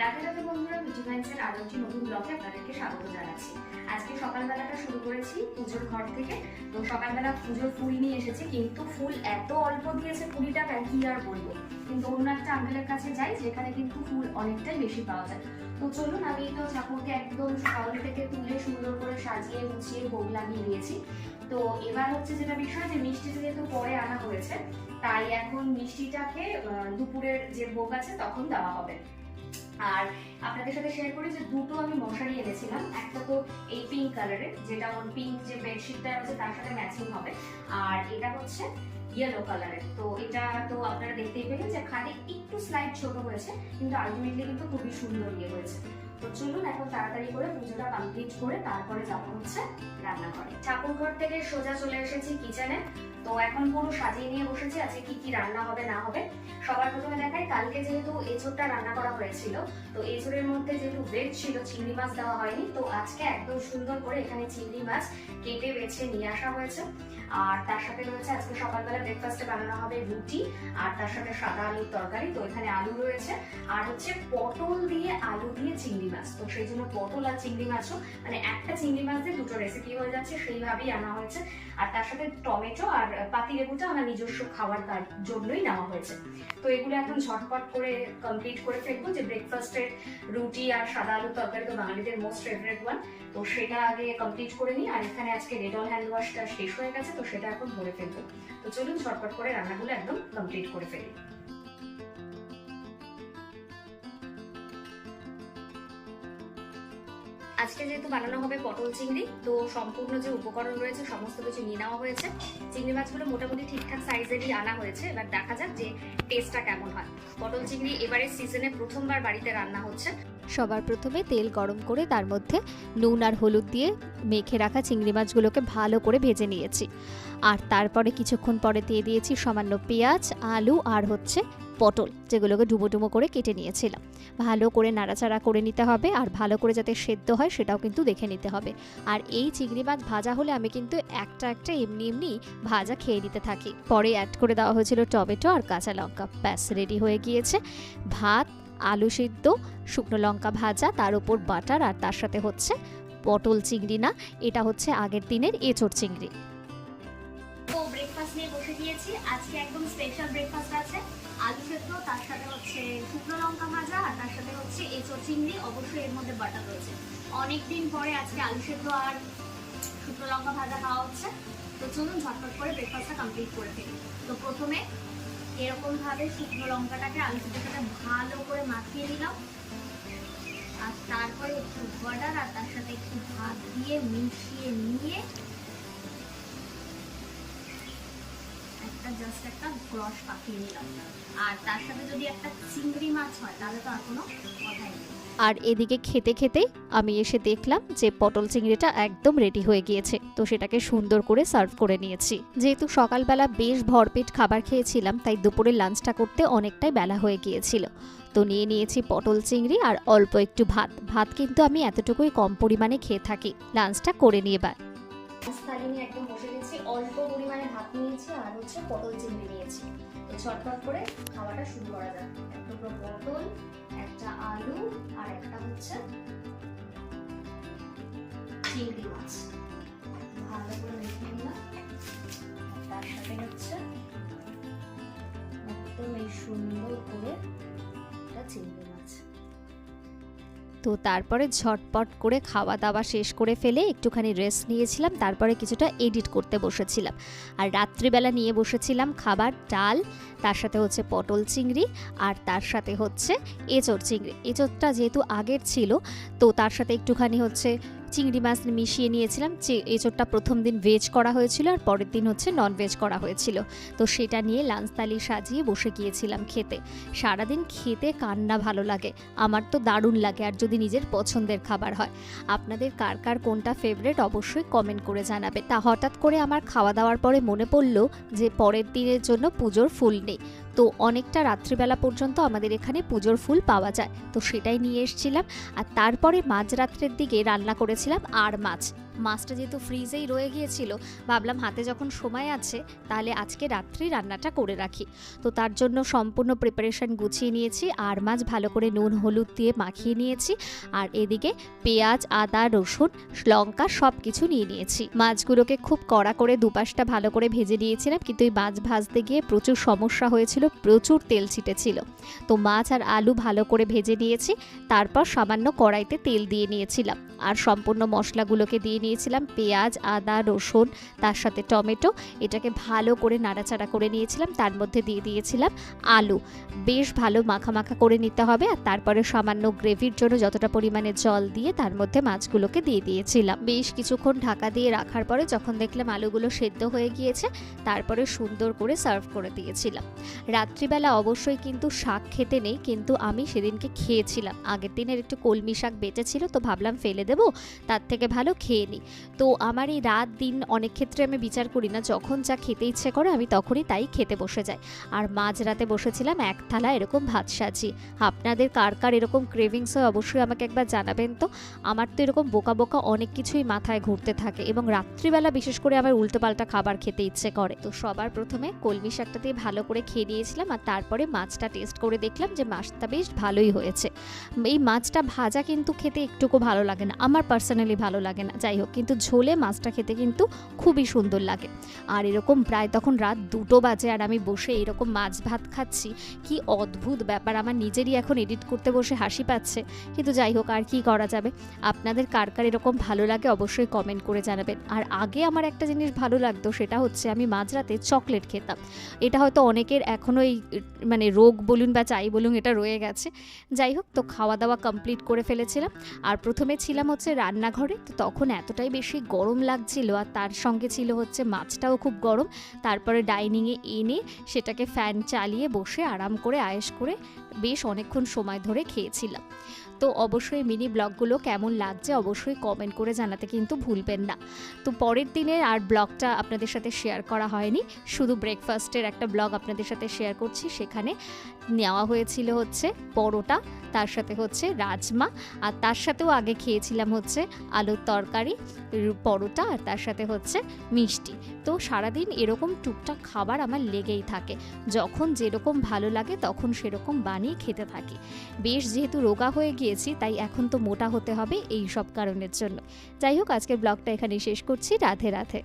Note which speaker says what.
Speaker 1: রাধে রাধে বন্ধুরা ভিজিলান্সের আরও একটি নতুন ব্লগে আপনাদেরকে স্বাগত জানাচ্ছি। আজকে সকালবেলাটা শুরু করেছি পুজোর ঘর থেকে। তো সকালবেলা পুজোর ফুল নিয়ে এসেছি, কিন্তু ফুল এত অল্প দিয়েছে কুড়ি টাকা কি আর বলব? কিন্তু অন্য একটা আঙ্কেলের কাছে যাই, যেখানে কিন্তু ফুল অনেকটাই বেশি পাওয়া যায়। তো চলুন, আমি তো ঠাকুরকে একদম সকাল থেকে তুলে সুন্দর করে সাজিয়ে গুছিয়ে ভোগ লাগিয়ে দিয়েছি তো এবার হচ্ছে যেটা বিষয় যে মিষ্টিটা যেহেতু পরে আনা হয়েছে, তাই এখন মিষ্টিটাকে দুপুরের যে ভোগ আছে, তখন দেওয়া হবে। আর আপনাদের সাথে শেয়ার করি যে দুটো আমি মশারি এনেছিলাম। একটা তো এই পিঙ্ক কালারের যেটা আমার পিঙ্ক যে বেডশিটটা আছে তার সাথে ম্যাচিং হবে। আর এটা হচ্ছে ইয়েলো কালারের তো এটা তো আপনারা দেখতেই পেলেন যে খালি একটু স্লাইড ছোট হয়েছে, কিন্তু আলটিমেটলি কিন্তু খুবই সুন্দর ইয়ে হয়েছে। তো চলুন এখন তাড়াতাড়ি করে পুজোটা কমপ্লিট করে তারপরে যাব হচ্ছে রান্না করে ঠাকুর ঘর থেকে সোজা চলে এসেছি কিচেনে তো এখন পুরো সাজিয়ে নিয়ে বসেছি, আজকে কি কি রান্না হবে, না হবে, সবার প্রথমে দেখাই। কালকে যেহেতু এঁচোড়টা রান্না করা হয়েছিল, তো এঁচোড়ের মধ্যে যেহেতু ভেজ ছিল, চিংড়ি মাছ দেওয়া হয়নি, তো আজকে একদম সুন্দর করে এখানে চিংড়ি মাছ কেটে বেছে নিয়ে আসা হয়েছে। আর তার সাথে রয়েছে আজকে সকালবেলা ব্রেকফাস্টে বানানো হবে রুটি, আর তার সাথে সাদা আলুর তরকারি, তো এখানে আলু রয়েছে। আর হচ্ছে পটল দিয়ে আলু দিয়ে চিংড়ি মাছ। তো সেই জন্য পটল আর চিংড়ি মাছও মানে একটা চিংড়ি মাছ দিয়ে দুটো রেসিপি হয়ে যাচ্ছে, সেইভাবেই আনা হয়েছে। আর তার সাথে টমেটো আর পাতিলেবুটা আমার নিজস্ব খাবার তার জন্যই নেওয়া হয়েছে। তো এগুলো এখন ঝটপট করে কমপ্লিট করে ফেলব যে ব্রেকফাস্টের রুটি আর সাদা আলু তরকারি তো বাঙালিদের মোস্ট ফেভারিট ওয়ান তো সেটা আগে কমপ্লিট করে নিই, আর এখানে আজকে ডেটল হ্যান্ড ওয়াশটা শেষ হয়ে গেছে, তো সেটা এখন ভরে ফেলব। তো চলুন ঝটপট করে রান্নাগুলো একদম কমপ্লিট করে ফেলি। আজকে যেহেতু বানানো হবে পটল চিংড়ি, তো সম্পূর্ণ যে উপকরণ রয়েছে, সমস্ত কিছু নিয়ে নেওয়া হয়েছে। চিংড়ি মাছগুলো মোটামুটি ঠিকঠাক সাইজেরই আনা হয়েছে, এবার দেখা যাক যে টেস্টটা কেমন হয়। পটল চিংড়ি এবারের সিজনে প্রথমবার বাড়িতে রান্না হচ্ছে।
Speaker 2: সবার প্রথমে তেল গরম করে তার মধ্যে নুন আর হলুদ দিয়ে মেখে রাখা চিংড়ি মাছগুলোকে ভালো করে ভেজে নিয়েছি। আর তারপরে কিছুক্ষণ পরে দিয়ে দিয়েছি সামান্য পেঁয়াজ, আলু আর হচ্ছে পটল, যেগুলোকে ডুবো ডুবো করে কেটে নিয়েছিলাম। ভালো করে নাড়াচাড়া করে নিতে হবে আর ভালো করে যাতে সেদ্ধ হয় সেটাও কিন্তু দেখে নিতে হবে। আর এই চিংড়ি মাছ ভাজা হলে আমি কিন্তু একটা একটা এমনি এমনি ভাজা খেয়ে নিতে থাকি। পরে অ্যাড করে দেওয়া হয়েছিল টমেটো আর কাঁচা লঙ্কা। ব্যাস রেডি হয়ে গিয়েছে। ভাত আলু সিদ্ধ, শুকনো লঙ্কা ভাজা, তার উপর বাটার, আর তার সাথে হচ্ছে পটল চিংড়ি না, এটা হচ্ছে আগের দিনের এঁচড় চিংড়ি।
Speaker 1: তো চলুন ঝটপট করে ব্রেকফাস্টটা কমপ্লিট করে ফেলি। তো প্রথমে এরকম ভাবে শুকনো লঙ্কাটাকে আলু সেদ্ধটাকে ভালো করে মাখিয়ে নিলাম। আর তারপরে একটু বাটার আর তার সাথে একটু ভাত দিয়ে মিশিয়ে নিয়ে একটা জাস্ট একটা গ্রস পাকিয়ে নিলাম। আর তার সাথে যদি একটা চিংড়ি মাছ হয়, তাহলে তো আর কোনো কথাই নেই।
Speaker 2: আর এদিকে খেতে খেতে আমি এসে দেখলাম যে পটল চিংড়িটা একদম রেডি হয়ে গিয়েছে। তো সেটাকে সুন্দর করে সার্ভ করে নিয়েছি। যেহেতু সকালবেলা বেশ ভরপেট খাবার খেয়েছিলাম, তাই দুপুরে লাঞ্চটা করতে অনেকটাই বেলা হয়ে গিয়েছিল। তো নিয়ে নিয়েছি পটল চিংড়ি আর অল্প একটু ভাত। ভাত কিন্তু আমি এতটুকুই কম পরিমাণে খেয়ে থাকি। লাঞ্চটা করে নিয়ে
Speaker 1: গেছি। অল্প ভাত নিয়েছি আর হচ্ছে পটল চিংড়ি নিয়েছি। তো ছটফট করে খাওয়াটা শুরু করা যাক। এক টুকরো পটল, একটা আলু আর একটা হচ্ছে চিংড়ি মাছ। ভালো করে মেখে নিলাম। তার সাথে হচ্ছে একদম এই সুন্দর করে একটা চিংড়ি মাছ।
Speaker 2: তো তারপরে ঝটপট করে খাওয়া দাওয়া শেষ করে ফেলে একটুখানি রেস্ট নিয়েছিলাম, তারপরে কিছুটা এডিট করতে বসেছিলাম। আর রাত্রিবেলা নিয়ে বসেছিলাম খাবার, ডাল, তার সাথে হচ্ছে পটল চিংড়ি, আর তার সাথে হচ্ছে এঁচড় চিংড়ি। এঁচড়টা যেহেতু আগের ছিল, তো তার সাথে একটুখানি হচ্ছে চিংড়ি মাছ মিশিয়ে নিয়েছিলাম। যে এঁচড়টা প্রথম দিন ভেজ করা হয়েছিল আর পরের দিন হচ্ছে নন ভেজ করা হয়েছিল। তো সেটা নিয়ে লাঞ্চ থালি সাজিয়ে বসে গিয়েছিলাম খেতে। সারাদিন খেতে কান্না ভালো লাগে। আমার তো দারুণ লাগে আর যদি নিজের পছন্দের খাবার হয়। আপনাদের কার কার কোনটা ফেভারেট অবশ্যই কমেন্ট করে জানাবে। তা হঠাৎ করে আমার খাওয়া দাওয়ার পরে মনে পড়ল যে পরের দিনের জন্য পুজোর ফুল নেই। তো অনেকটা রাত্রিবেলা পর্যন্ত আমাদের এখানে পুজোর ফুল পাওয়া যায়। তো সেটাই নিয়ে এসছিলাম। আর তারপরে মাঝরাত্রের দিকে রান্না করেছিলাম আর মাছ। মাছটা যেহেতু ফ্রিজেই রয়ে গিয়েছিল, ভাবলাম হাতে যখন সময় আছে তাহলে আজকে রাত্রি রান্নাটা করে রাখি। তো তার জন্য সম্পূর্ণ প্রিপারেশন গুছিয়ে নিয়েছি, আর মাছ ভালো করে নুন, হলুদ দিয়ে মাখিয়ে নিয়েছি, আর এদিকে পেঁয়াজ, আদা, রসুন, লঙ্কা সব কিছু নিয়ে নিয়েছি। মাছগুলোকে খুব কড়া করে দুপাশটা ভালো করে ভেজে নিয়েছিলাম, কিন্তু এই মাছ ভাজতে গিয়ে প্রচুর সমস্যা হয়েছিল, প্রচুর তেল ছিটেছিল। তো মাছ আর আলু ভালো করে ভেজে নিয়েছি, তারপর সামান্য কড়াইতে তেল দিয়ে নিয়েছিলাম, আর সম্পূর্ণ মশলাগুলোকে দিয়ে নিয়েছিলাম, পেঁয়াজ, আদা, রসুন, তার সাথে টমেটো। এটাকে ভালো করে নাড়াচাড়া করে নিয়েছিলাম, তার মধ্যে দিয়ে দিয়েছিলাম আলু। বেশ ভালো মাখা মাখা করে নিতে হবে আর তারপরে সামান্য গ্রেভির জন্য যতটা পরিমাণে জল দিয়ে তার মধ্যে মাছগুলোকে দিয়ে দিয়েছিলাম। বেশ কিছুক্ষণ ঢাকা দিয়ে রাখার পরে যখন দেখলাম আলুগুলো সেদ্ধ হয়ে গিয়েছে, তারপরে সুন্দর করে সার্ভ করে দিয়েছিলাম। রাত্রিবেলা অবশ্যই কিন্তু শাক খেতে নেই, কিন্তু আমি সেদিনকে খেয়েছিলাম। আগের দিনের একটু কলমি শাক বেঁচেছিল, তো ভাবলাম ফেলে দেবো, তার থেকে ভালো খেয়ে নিই তো আমার এই রাত দিন অনেক ক্ষেত্রে আমি বিচার করি না, যখন যা খেতে ইচ্ছে করে আমি তখনই তাই খেতে বসে যাই। আর মাঝরাতে বসেছিলাম এক থালা এরকম ভাত সাজি। আপনাদের কার কার এরকম ক্রেভিংস হয় অবশ্যই আমাকে একবার জানাবেন তো। আমার তো এরকম বোকা বোকা অনেক কিছুই মাথায় ঘুরতে থাকে এবং রাত্রিবেলা বিশেষ করে আমার উল্টোপাল্টা খাবার খেতে ইচ্ছে করে। তো সবার প্রথমে কলমি শাকটা দিয়ে ভালো করে খেয়ে নিয়েছিলাম আর তারপরে মাছটা টেস্ট করে দেখলাম যে মাছটা বেশ ভালোই হয়েছে। এই মাছটা ভাজা কিন্তু খেতে একটুকু ভালো লাগে না, আমার পার্সোনালি ভালো লাগে না, যাই হোক। কিন্তু ঝোলে মাছটা খেতে কিন্তু খুবই সুন্দর লাগে। আর এরকম প্রায় তখন রাত দুটো বাজে আর আমি বসে এরকম মাছ ভাত খাচ্ছি। কি অদ্ভুত ব্যাপার, আমার নিজেরই এখন এডিট করতে বসে হাসি পাচ্ছে। কিন্তু যাই হোক, আর কি করা যাবে? আপনাদের কার কার এরকম ভালো লাগে অবশ্যই কমেন্ট করে জানাবেন। আর আগে আমার একটা জিনিস ভালো লাগতো, সেটা হচ্ছে আমি মাঝরাতে চকলেট খেতাম। এটা হয়তো অনেকের এখনও এই মানে রোগ বলুন বা চাই বলুন এটা রয়ে গেছে। যাই হোক, তো খাওয়া দাওয়া কমপ্লিট করে ফেলেছিলাম। আর প্রথমে ছিলাম হচ্ছে রান্নাঘরে, তো তখন এতটাই বেশি গরম লাগছিল আর তার সঙ্গে ছিল হচ্ছে মাছটাও খুব গরম। তারপরে ডাইনিংয়ে এনে সেটাকে ফ্যান চালিয়ে বসে আরাম করে, আয়েস করে বেশ অনেকক্ষণ সময় ধরে খেয়েছিলাম। তো অবশ্যই মিনি ব্লগগুলো কেমন লাগছে অবশ্যই কমেন্ট করে জানাতে কিন্তু ভুলবেন না। তো পরের দিনের আর ব্লগটা আপনাদের সাথে শেয়ার করা হয়নি। শুধু ব্রেকফাস্টের একটা ব্লগ আপনাদের সাথে শেয়ার করছি। সেখানে নেওয়া হয়েছিল হচ্ছে পরোটা, তার সাথে হচ্ছে রাজমা, আর তার সাথেও আগে খেয়েছিলাম হচ্ছে আলুর তরকারি। পরোটা আর তার সাথে হচ্ছে মিষ্টি। তো সারাদিন এরকম টুকটাক খাবার আমার লেগেই থাকে। যখন যেরকম ভালো লাগে তখন সেরকম বানিয়ে খেতে থাকি। বেশ যেহেতু রোগা হয়ে গিয়েছি, তাই এখন তো মোটা হতে হবে এই সব কারণের জন্য। যাই হোক, আজকের ব্লগটা এখানে শেষ করছি। রাধে রাধে।